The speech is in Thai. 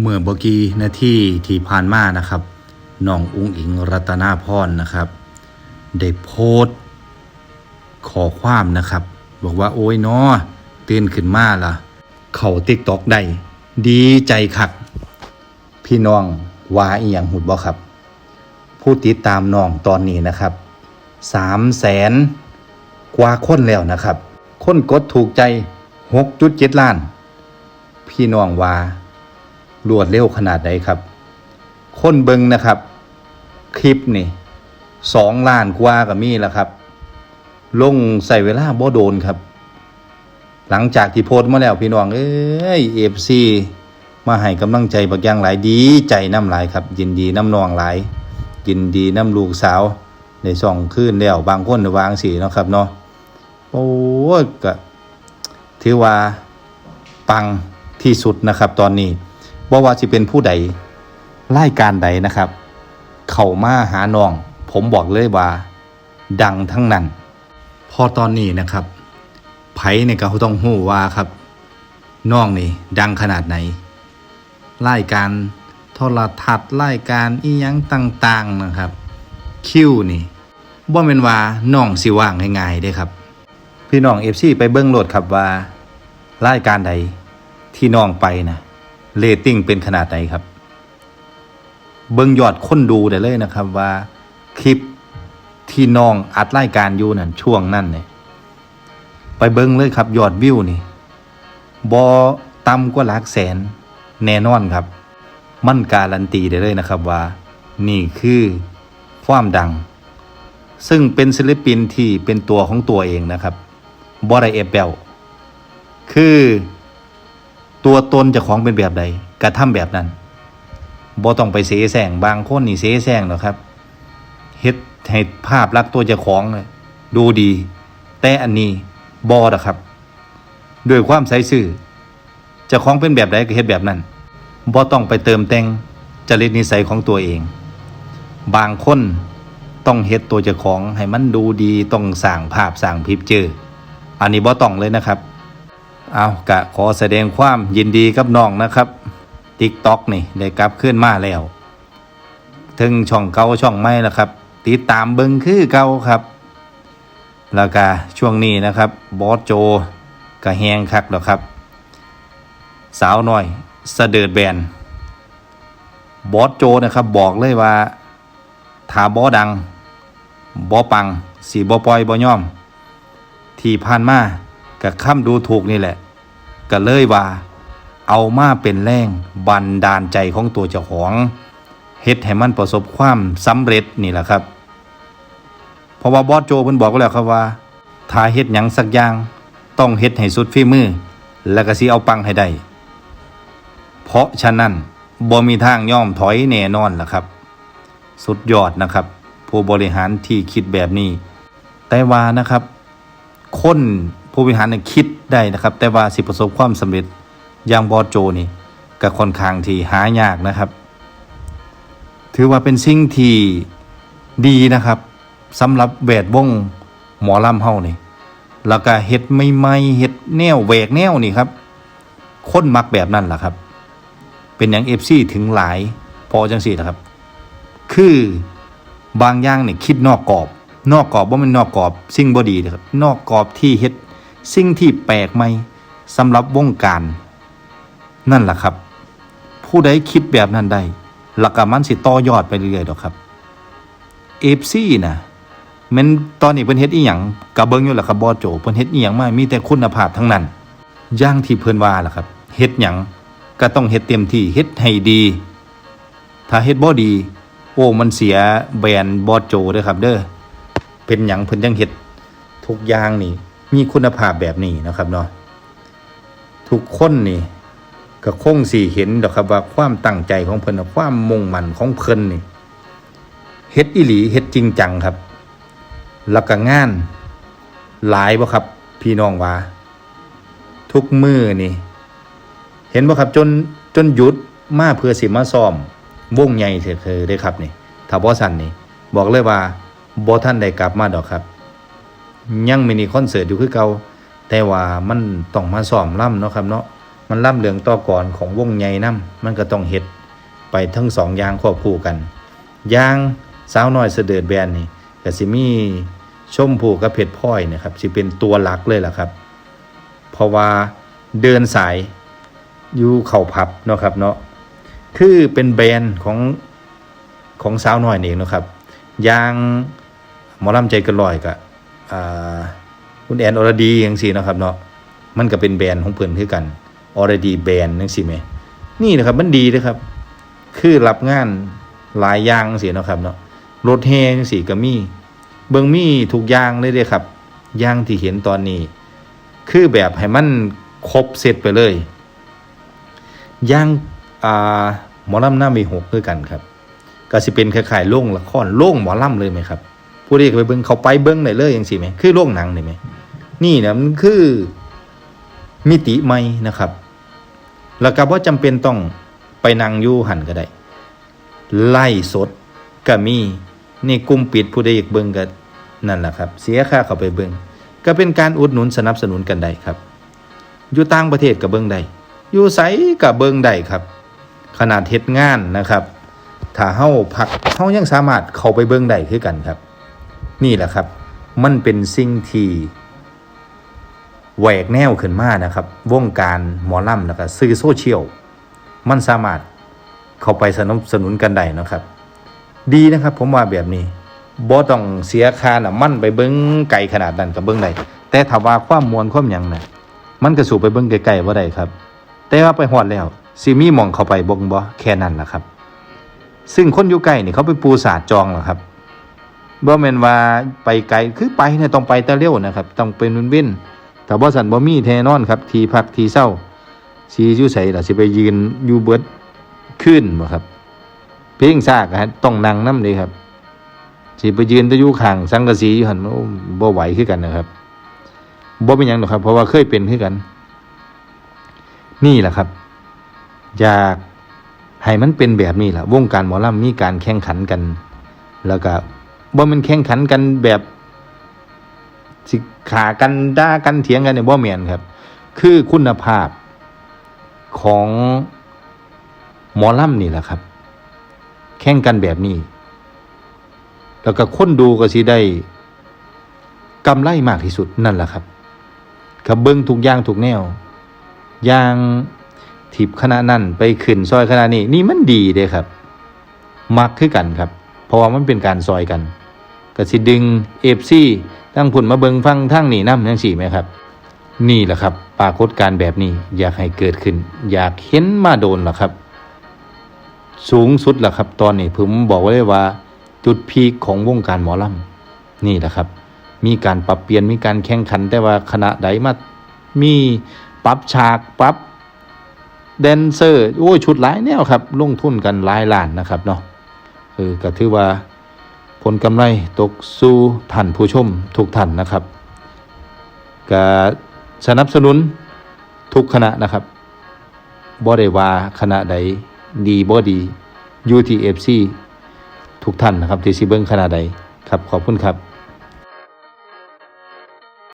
เมื่อบกีนาทีที่ผ่านมานะครับน้องอุ้งอิงรัตนาพรนะครับ ได้โพสต์ขอความนะครับ บอกว่าโอ้ยนาะตื่นขึ้นมาละเขาติ๊กตอกได้ดีใจคักพี่น้องว่าอีหยังหุดบ่ครับ ผู้ติดตามน้องตอนนี้นะครับสามแสนกว่าคนแล้วนะครับ คนกดถูกใจ 6.7 ล้าน พี่น้องว่า รวดเร็วขนาดใดครับ คนเบิงนะครับ คลิปนี่สองล้านกว่ากับมีแล้วครับ ลงใส่เวลาบ่โดนครับ หลังจากที่โพสต์มาแล้วพี่น้องเอ้ยเอฟซีมาให้กำลังใจบักย่างหลายดีใจน้ำหลายครับ ยินดีน้ำนองหลาย ยินดีน้ำลูกสาวในสองคืนแล้วบางคนวางสีนะครับเนาะโอ้ก็ถือว่าปังที่สุดนะครับตอนนี้ ว่าว่าจะเป็นผู้ใดรายการใดนะครับ เข้ามาหาน้อง ผมบอกเลยว่า ดังทั้งนั้น พอตอนนี้นะครับไผในกเขาต้องหู้ว่าครับน้องนี่ดังขนาดไหนรายการโทรทัศน์รายการอีหยังต่างๆนะครับ คิวนี่บ่เป็นว่าน้องสิว่างง่ายๆเด้ครับ พี่น้องเอฟซีไปเบิ้งโหลดครับว่ารายการใดที่น้องไปนะ เรตติ้งเป็นขนาดไหนครับ เบิ้งยอดคนดูได้เลยนะครับว่าคลิปที่น้องอัดรายการอยู่นั่นช่วงนั้นเนี่ยไปเบิ้งเลยครับยอดวิวนี่บอต่ำกว่าหลักแสนแน่นอนครับ มั่นการันตีได้เลยนะครับว่า นี่คือความดัง ซึ่งเป็นศิลปินที่เป็นตัวของตัวเองนะครับบอได้เอเบลคือ ตัวตนจะของเป็นแบบใดกระทำแบบนั้นบ่ต้องไปเสแสร้งบางคนนี่เสแสร้งหรอกครับเฮ็ดให้ภาพลักษณ์ตัวเจ้าของเนี่ยดูดี แต่อันนี้บอดอกครับด้วยความใส่ซื่อจ้าของเป็นแบบใดก็เฮ็ดแบบนั้นบ่ต้องไปเติมแต่งจริตนิสัยของตัวเอง บางคนต้องเฮ็ดตัวเจ้าของให้มันดูดีต้องสร้างภาพสร้างพิพเจอ อันนี้บ่ต้องเลยนะครับ เอากะขอแสดงความยินดีกับน้องนะครับติ๊กต็อกนี่ได้กลับขึ้นมาแล้ว ถึงช่องเก่าช่องใหม่แล้วครับ ติดตามเบิงคือเก่าครับ แล้วก็ช่วงนี้นะครับบอสโจกะแหงคักแล้วครับ สาวน้อยสะเดิดแบนบอสโจนะครับบอกเลยว่าถาบอดังบอปังสีบอปอยบอย่อม ที่ผ่านมากับคำดูถูกนี่แหละ ก็เลยว่า เอามาเป็นแรงบันดาลใจของตัวเจ้าของเฮ็ดให้มันประสบความสำเร็จนี่แหละครับ เพราะว่าบอสโจเพิ่นบอกไว้แล้วครับว่าถ้าเฮ็ดหยังสักอย่างต้องเฮ็ดให้สุดฝีมือ แล้วก็สิเอาปังให้ได้ เพราะฉะนั้นบ่มีทางย่อมถอยแน่นอนล่ะครับ สุดยอดนะครับ ผู้บริหารที่คิดแบบนี้ แต่ว่านะครับ คนผู้บริหารเนี่ยคิด ได้นะครับ แต่ว่าสิประสบความสำเร็จอย่างบอโจนี่ก็ค่อนข้างที่หายากนะครับ ถือว่าเป็นสิ่งที่ดีนะครับสำหรับแวดวงหมอลำเฮานี่แล้วก็เฮ็ดไม่ไม่ๆเฮ็ดแนวแหวกแนวนี่ครับคนมักแบบนั้นล่ะครับ เป็นอย่างเอฟซีถึงหลายพอจังสี่นะครับ คือบางอย่างเนี่ยคิดนอกกรอบ นอกกรอบว่ามันนอกกรอบสิ่งบดีนะครับ นอกกรอบที่เฮ็ด สิ่งที่แปลกใหม่สำหรับวงการ นั่นแหละครับ ผู้ใดคิดแบบนั้นได้หลักมันสิต่อยอดไปเรื่อยๆดอกครับเอฟซีนะมันตอนนี้เพิ่นเฮ็ดอีหยังกะเบิ่งอยู่แหละครับบอโจเพิ่นเฮ็ดอีหยังมามีแต่คุณภาพทั้งนั้นอย่างที่เพิ่นว่าล่ะครับเฮ็ดหยังก็ต้องเฮ็ดเต็มที่เฮ็ดให้ดี ถ้าเฮ็ดบ่ดี โอ้มันเสียแบรนด์บอโจเด้อครับ เด้อเป็นหยังเพิ่นยังเฮ็ดทุกอย่างนี่ มีคุณภาพแบบนี้นะครับเนาะทุกคนนี่ก็คงสิเห็นดอกครับว่าความตั้งใจของเพิ่นความมุ่งมั่นของเพิ่นนี่เฮ็ดอีหลีเฮ็ดจริงจังครับ แล้วก็งานหลายบ่ครับ พี่น้องว่าทุกมือนี่ เห็นบ่ครับจนจนหยุดมาเพื่อสิมาซ้อม วงใหญ่เถอะคือได้ครับนี่ถ้าบ่สั่นนี่ บอกเลยว่าบ่ท่านได้กลับมาดอกครับ ยังมินิคอนเสิร์ตอยู่คือเก่าแต่ว่ามันต้องมาซ้อมล่ำเนาะครับเนาะมันล่ำเหลืองต่อก่อนของวงใหญ่นํมันก็ต้องเฮ็ดไปทั้งสองอย่างควบคู่กันอย่างสาวน้อยเสดิร์ดแบนนี่ก็สิมีชมพูกับเพชรพลอยนะครับสิเป็นตัวหลักเลยล่ะครับ เพราะว่าเดินสายอยู่เข่าพับเนาะครับเนาะคือเป็นแบรนด์ของของสาวน้อยนี่เองนะครับ อย่างหมอลำใจกันลอยกับ คุณแอนออรดีอย่างสี่นาะครับเนาะมันก็เป็นแบรนด์ของเพิ่อนคือกันออรดีแบรนด์จังซี่แหมนี่นะครับมันดีนะครับ คือรับงานหลายอย่างจังซี่เนาะครับเนาะรถแห่จังซี่ก็มีเบิงมีทุกอย่างเลยเด้ครับอย่างที่เห็นตอนนี้ คือแบบให้มันครบเสร็จไปเลยย่างอ่าหมอลำหน้ามีหกคือกันครับ ก็สิเป็นคล้ายๆโรงละครโรงหมอลำเลยไหมครับ ผู้ใดก็ไปเบิ่งเขาไปเบิ่งได้เลยอย่างสิไหมคือโรงหนังนี่ไหมนี่นะมันคือมิติใหม่นะครับ แล้วก็บ่จำเป็นต้องไปนั่งอยู่หันก็ได้ ไล่สดก็มีนี่กลุ่มปิดผู้ใดอยากเบิ่งก็นั่นแหละครับ เสียค่าเข้าไปเบิ่งก็เป็นการอุดหนุนสนับสนุนกันได้ครับ อยู่ต่างประเทศก็เบิ่งได้อยู่ไสก็เบิ่งได้ครับ ขนาดเฮ็ดงานนะครับ ถ้าเฮาพักเฮายังสามารถเข้าไปเบิ่งได้คือกันครับ นี่แหละครับ มันเป็นสิ่งที่แหวกแนวขึ้นมานะครับ วงการหมอลำแล้วก็สื่อโซเชียลมันสามารถเข้าไปสนับสนุนกันได้นะครับ ดีนะครับผมว่าแบบนี้บ่ต้องเสียค่าน้ำมันไปเบิ่งไกลขนาดนั้นก็เบิ่งได้แต่ถ้าว่าความมวลความหยังน่ะมันก็สู่ไปเบิ่งไกลๆบ่าได้ครับ แต่ว่าไปฮอดแล้วสิมีหม่องเข้าไปบงบ่แค่นั้นแหละครับ ซึ่งคนอยู่ใกล้นี่เขาไปปูสาดจองเหรอครับ บ่แม่นว่าไปไกลคือไปเนี่ยต้องไปแต่เร็วนะครับ ต้องเป็นวินวินแต่บ่สันบ่มีแท้นอนครับ ที่พักที่เศร้าสิอยู่ไสล่ะสิไปยืนอยู่เบิดขึ้นบ่ครับ เพลงซากอะฮะต้องนั่งนำเลยครับสิไปยืนตะอยู่ข้างสังกะสีอยู่หั่นบ่ไหวคือกันนะครับบ่เป็นหยังหรอกครับ เพราะว่าเคยเป็นคือกัน นี่แหละครับ อยากให้มันเป็นแบบนี้ล่ะวงการหมอลำมีการแข่งขันกัน แล้วก็ บ่มันแข่งขันกันแบบสิขากันด่ากันเถียงกันเนี่ยบ่แม่นครับ คือคุณภาพของหมอลำนี่แหละครับ แข่งกันแบบนี้ แล้วก็คนดูก็สิได้กำไรมากที่สุดนั่นแหละครับกับเบิ้งทุกอย่างทุกแนวอย่างทิบคณะนั่นไปขึ้นซอยคณะนี้นี่มันดีเด้ครับ มักคือกันครับ เพราะว่ามันเป็นการซอยกัน ก็สิดึงเอฟซีตั้งผุนมาเบิงฟังทั้งนี่น้ำทั้งสี่ไหมครับ นี่แหละครับ ปรากฏการแบบนี้อยากให้เกิดขึ้น อยากเห็นมาโดนล่ะครับ สูงสุดล่ะครับ ตอนนี้ผมบอกไว้เลยว่า จุดพีคของวงการหมอลำนี่แหละครับ มีการปรับเปลี่ยนมีการแข่งขันแต่ว่าคณะใดมามีปรับฉากปรับแดนเซอร์โอ้ยชุดหลายแนวครับ ลงทุนกันหลายล้านนะครับเนาะเออก็ถือว่า ผลกำไรตกสู่ท่านผู้ชมทุกท่านนะครับก็สนับสนุนทุกคณะนะครับบ่ได้ว่าคณะใดดีบ่ดี UTFC ทุกท่านนะครับที่สิเบิ้งคณะใดครับขอบคุณครับ